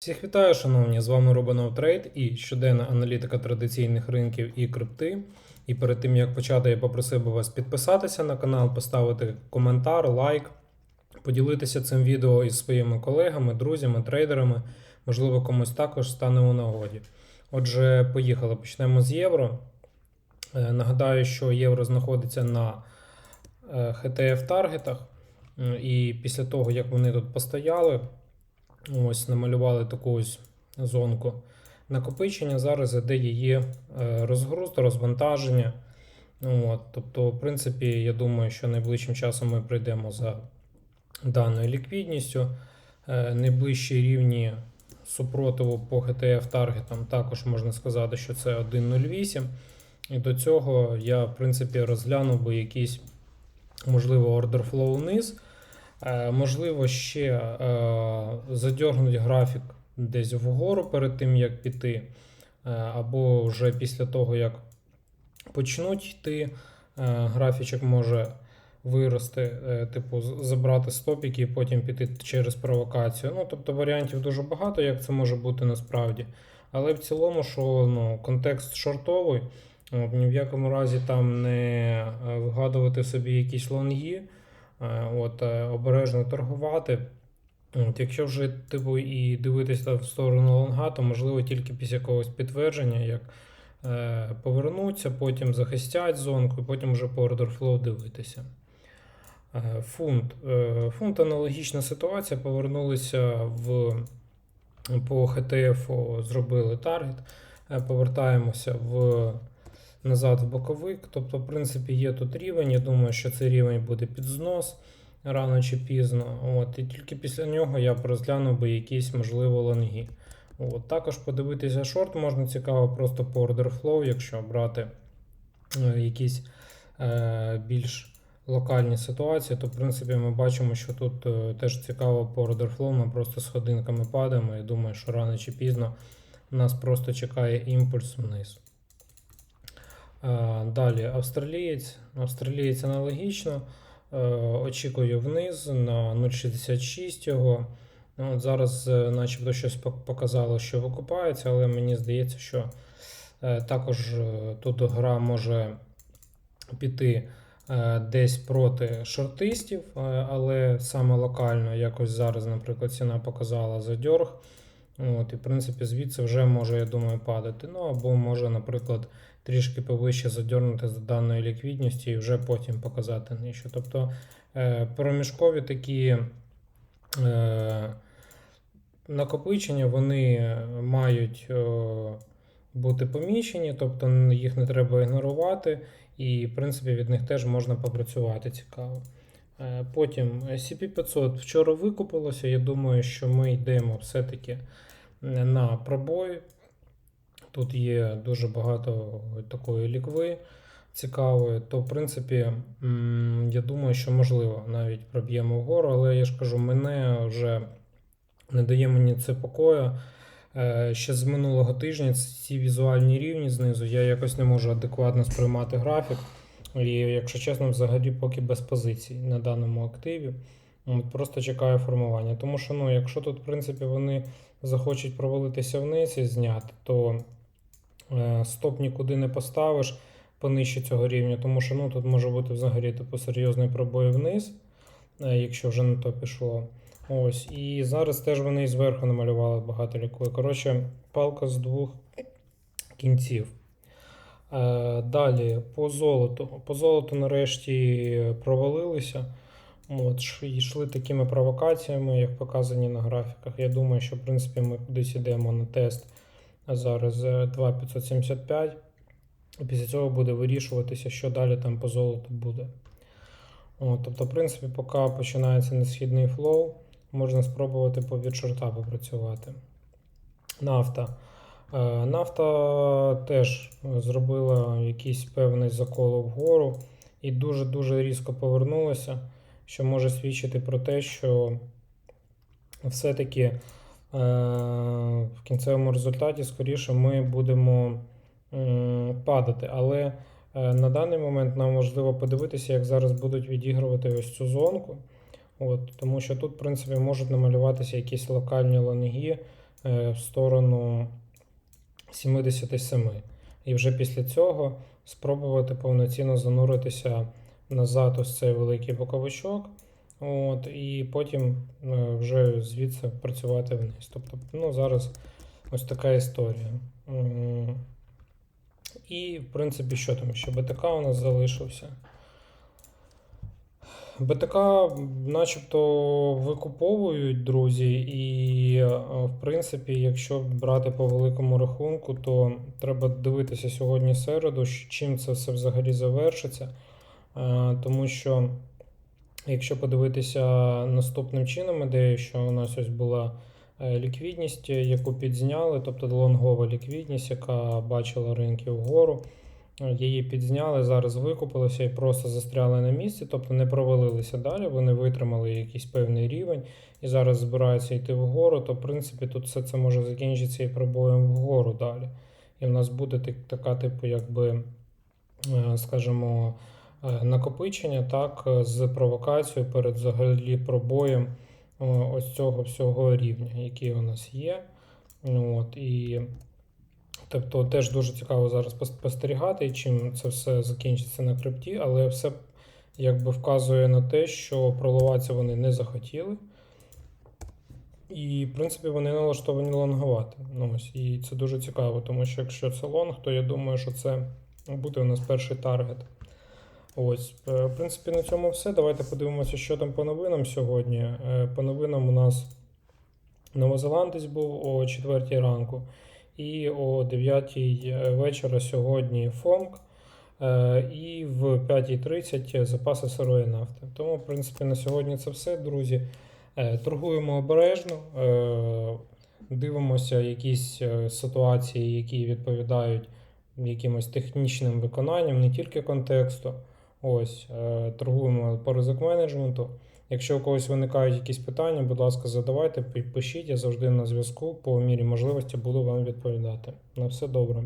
Всіх вітаю, шановні! З вами Трейд і щоденна аналітика традиційних ринків і крипти. І перед тим як почати, я попросив би вас підписатися на канал, поставити коментар, лайк, поділитися цим відео із своїми колегами, друзями, трейдерами. Можливо, комусь також стане у нагоді. Отже, поїхали. Почнемо з євро. Е, Нагадаю, що євро знаходиться на е, HTF таргетах. І після того, як вони тут постояли, ось намалювали таку ось зонку накопичення. Зараз іде її е, розгруз, розвантаження. От, тобто, в принципі, я думаю, що найближчим часом ми прийдемо за даною ліквідністю. Е, Найближчі рівні супротиву по HTF таргетам також можна сказати, що це 1.08. І до цього я, в принципі, розглянув би якийсь, можливо, ордер флоу вниз. Е, Можливо, ще е, графік десь вгору перед тим, як піти, е, або вже після того, як почнуть йти, графічок може вирости, типу, забрати стопіки і потім піти через провокацію. Ну, тобто варіантів дуже багато, як це може бути насправді. Але в цілому, що ну, контекст шортовий, ні в якому разі там не вигадувати собі якісь лонги. Е, От, е, обережно торгувати. От, якщо вже типу, і дивитися в сторону лонга, то можливо тільки після якогось підтвердження, як е, повернуться, потім захистять зонку, і потім вже по flow дивитися. Е, фунт. Е, фунт аналогічна ситуація. Повернулися в по HTF, зробили таргет. Е, повертаємося в назад в боковик. Тобто, в принципі, є тут рівень. Я думаю, що цей рівень буде під знос рано чи пізно. От, і тільки після нього я б розглянув би якісь, можливо, лонги. От, також подивитися шорт можна цікаво просто по order flow, якщо брати е, якісь е, більш локальні ситуації, то в принципі ми бачимо, що тут е, теж цікаво по order flow, ми просто сходинками падаємо і думаю, що рано чи пізно нас просто чекає імпульс вниз. Е, Далі австралієць. Австралієць аналогічно. Е, Очікую вниз на 0,66 його. Ну, От зараз, е, начебто, щось показало, що викупається, але мені здається, що також тут гра може піти десь проти шортистів, але саме локально, якось зараз, наприклад, ціна показала задьорг. От, і, в принципі, звідси вже може, я думаю, падати. Ну або може, наприклад, трішки повище задьорнути за даною ліквідністю і вже потім показати нижче. Тобто е, проміжкові такі е, накопичення вони мають бути поміщені, тобто їх не треба ігнорувати, і, в принципі, від них теж можна попрацювати цікаво. Е, Потім CP500 вчора викупилося. Я думаю, що ми йдемо все-таки на пробой. Тут є дуже багато такої лікви цікавої, то, в принципі, я думаю, що можливо навіть проб'ємо вгору, але я ж кажу, мене вже не дає мені це покою. Е, Ще з минулого тижня ці візуальні рівні знизу я якось не можу адекватно сприймати графік. І, якщо чесно, взагалі поки без позицій на даному активі. Просто чекаю формування. Тому що, ну, якщо тут, в принципі, вони захочуть провалитися вниз і зняти, то е, стоп нікуди не поставиш понижче цього рівня, тому що ну, тут може бути взагалі типу, серйозний пробой вниз, е, якщо вже на то пішло. Ось, і зараз теж вони і зверху намалювали багато лікує. Коротше, палка з двох кінців. Е, Далі по золоту. По золоту нарешті провалилися. От, йшли такими провокаціями, як показані на графіках. Я думаю, що в принципі ми кудись йдемо на тест зараз е, 2,575. І після цього буде вирішуватися, що далі там по золоту буде. От, тобто, в принципі, поки починається несхідний флоу, можна спробувати по відшорта попрацювати. Нафта. Е, Нафта теж зробила якийсь певний закол вгору і дуже-дуже різко повернулася, що може свідчити про те, що все-таки е, в кінцевому результаті, скоріше, ми будемо падати. Але е, на даний момент нам важливо подивитися, як зараз будуть відігрувати ось цю зонку. От, тому що тут, в принципі, можуть намалюватися якісь локальні лонги е, в сторону 77. І вже після цього спробувати повноцінно зануритися назад ось цей великий боковичок. От, і потім е, вже звідси працювати вниз. Тобто, ну, зараз ось така історія. І, в принципі, що там ще? БТК у нас залишився. БТК начебто викуповують друзі, і е, в принципі, якщо брати по великому рахунку, то треба дивитися сьогодні середу, чим це все взагалі завершиться. Е, Тому що, якщо подивитися наступним чином, ідею, що у нас ось була е, ліквідність, яку підзняли, тобто лонгова ліквідність, яка бачила ринки вгору. Її підзняли, зараз викупилися і просто застряли на місці, тобто не провалилися далі, вони витримали якийсь певний рівень і зараз збираються йти вгору, то в принципі тут все це може закінчитися і пробоєм вгору далі. І в нас буде так- така, типу, якби, е, скажімо, е, накопичення так, з провокацією перед взагалі пробоєм е, ось цього всього рівня, який у нас є. От, і Тобто теж дуже цікаво зараз спостерігати, і чим це все закінчиться на крипті, але все якби вказує на те, що проливатися вони не захотіли. І, в принципі, вони налаштовані лонгувати. Ну, ось, і це дуже цікаво, тому що якщо це лонг, то я думаю, що це буде у нас перший таргет. Ось, е, в принципі, на цьому все. Давайте подивимося, що там по новинам сьогодні. Е, По новинам у нас новозеландець був о 4 ранку. І о 9 вечора сьогодні ФОМК. е, І в 5.30 запаси сирої нафти. Тому, в принципі, на сьогодні це все, друзі. Е, Торгуємо обережно, е, дивимося якісь е, ситуації, які відповідають якимось технічним виконанням, не тільки контексту. Ось, е, торгуємо по ризик менеджменту. Якщо у когось виникають якісь питання, будь ласка, задавайте, пи- пишіть, я завжди на зв'язку. По мірі можливості буду вам відповідати. На все добре.